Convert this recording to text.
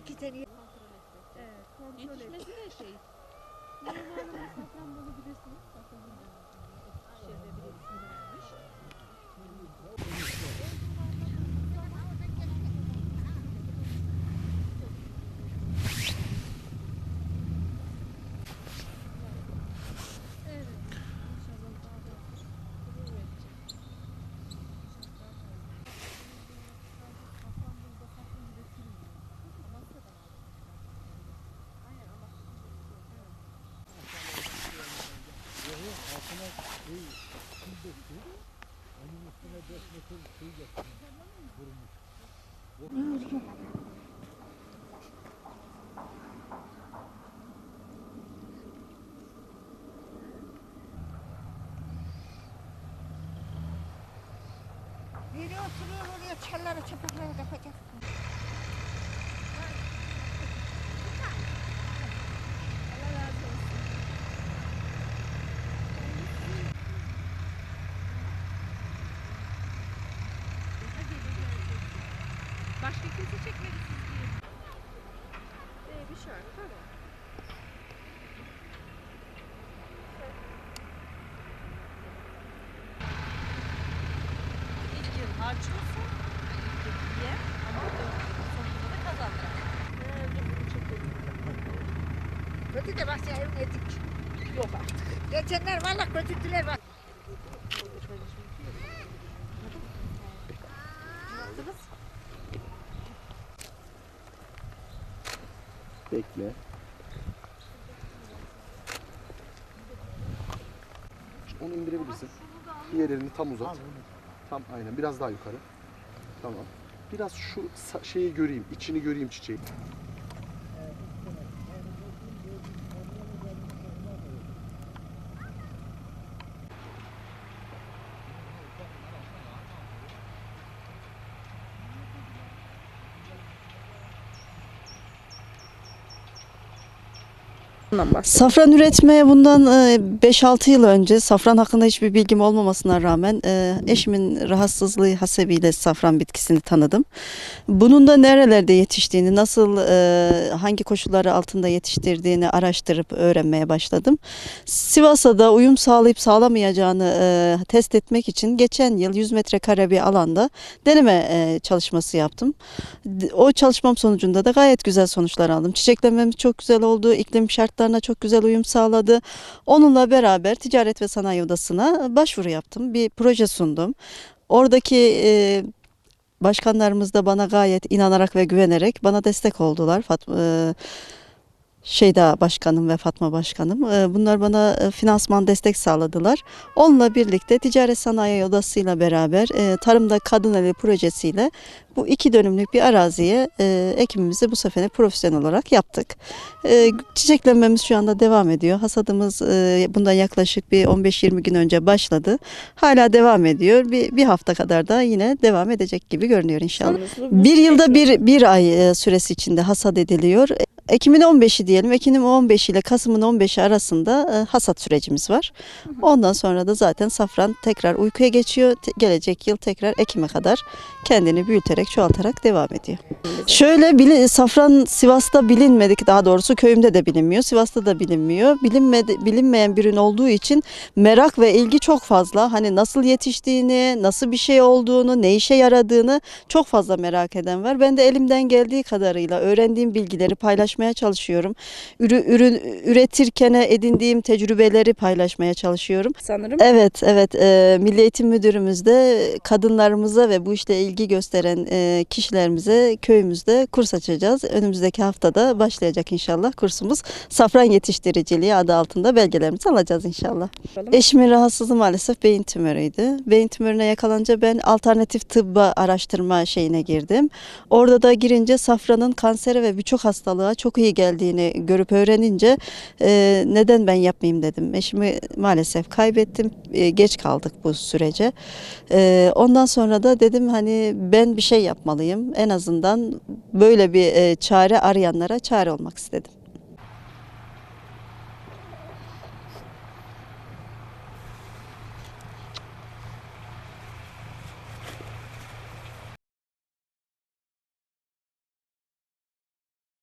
İki tane Evet, kontrol et. Yetişmesi de şey. Nurhan'ın Safranbolu bilirsiniz. Safranbolu şehre belediyesinde vermiş. 이리 수를 우리가 찰나로 쳐박아야 돼, 허자. Başka kimse çekmedi siz diye. Ee, bir şarkı tamam. İlk yıl harcıyorsun, ilk yıl diye ama dört yıl sonunda da kazandıracaksın. Ee. Kötü de bak ya evin yedik. Yok artık. Geçenler valla kötüdüler bak. Bekle. Onu indirebilirsin. Diğer elini tam uzat. Tam aynen. Biraz daha yukarı. Tamam. Biraz şu şeyi göreyim. içini göreyim çiçeği. Safran üretmeye bundan e, 5-6 yıl önce safran hakkında hiçbir bilgim olmamasına rağmen e, eşimin rahatsızlığı hasebiyle safran bitkisini tanıdım. Bunun da nerelerde yetiştiğini, nasıl e, hangi koşulları altında yetiştirdiğini araştırıp öğrenmeye başladım. Sivas'a da uyum sağlayıp sağlamayacağını e, test etmek için geçen yıl 100 metrekare bir alanda deneme e, çalışması yaptım. O çalışmam sonucunda da gayet güzel sonuçlar aldım. Çiçeklenmemiz çok güzel oldu. İklim şartlarına çok güzel uyum sağladı. Onunla beraber Ticaret ve Sanayi Odası'na başvuru yaptım. Bir proje sundum. Oradaki e, başkanlarımız da bana gayet inanarak ve güvenerek bana destek oldular. Fatma, e, Şeyda Başkanım ve Fatma Başkanım. e, Bunlar bana e, finansman destek sağladılar. Onunla birlikte Ticaret Sanayi Odası'yla beraber e, Tarımda Kadın Eli projesiyle bu iki dönümlük bir araziye ekimimizi bu sefer profesyonel olarak yaptık. Çiçeklenmemiz şu anda devam ediyor. Hasadımız bundan yaklaşık bir 15-20 gün önce başladı. Hala devam ediyor. Bir, bir hafta kadar da yine devam edecek gibi görünüyor inşallah. Bir yılda bir, bir ay süresi içinde hasat ediliyor. Ekim'in 15'i diyelim. Ekim'in 15 ile Kasım'ın 15'i arasında e, hasat sürecimiz var. Ondan sonra da zaten safran tekrar uykuya geçiyor. Gelecek yıl tekrar Ekim'e kadar kendini büyüterek, çoğaltarak devam ediyor. Şöyle bili- safran Sivas'ta bilinmedik daha doğrusu köyümde de bilinmiyor. Sivas'ta da bilinmiyor. Bilinmedi, bilinmeyen bir ürün olduğu için merak ve ilgi çok fazla. Hani nasıl yetiştiğini, nasıl bir şey olduğunu, ne işe yaradığını çok fazla merak eden var. Ben de elimden geldiği kadarıyla öğrendiğim bilgileri paylaşmaya çalışıyorum. Ürü, ürün üretirken edindiğim tecrübeleri paylaşmaya çalışıyorum. Sanırım. Evet, evet. E, Milli Eğitim Müdürümüz de kadınlarımıza ve bu işle ilgi gösteren e, kişilerimize köyümüzde kurs açacağız. Önümüzdeki haftada başlayacak inşallah kursumuz. Safran yetiştiriciliği adı altında belgelerimizi alacağız inşallah. Eşimin rahatsızlığı maalesef beyin tümörüydü. Beyin tümörüne yakalanınca ben alternatif tıbba araştırma şeyine girdim. Orada da girince safranın kansere ve birçok hastalığa çok iyi geldiğini görüp öğrenince e, neden ben yapmayayım dedim. Eşimi maalesef kaybettim. E, geç kaldık bu sürece. E, ondan sonra da dedim hani ben bir şey yapmalıyım. En azından böyle bir e, çare arayanlara çare olmak istedim.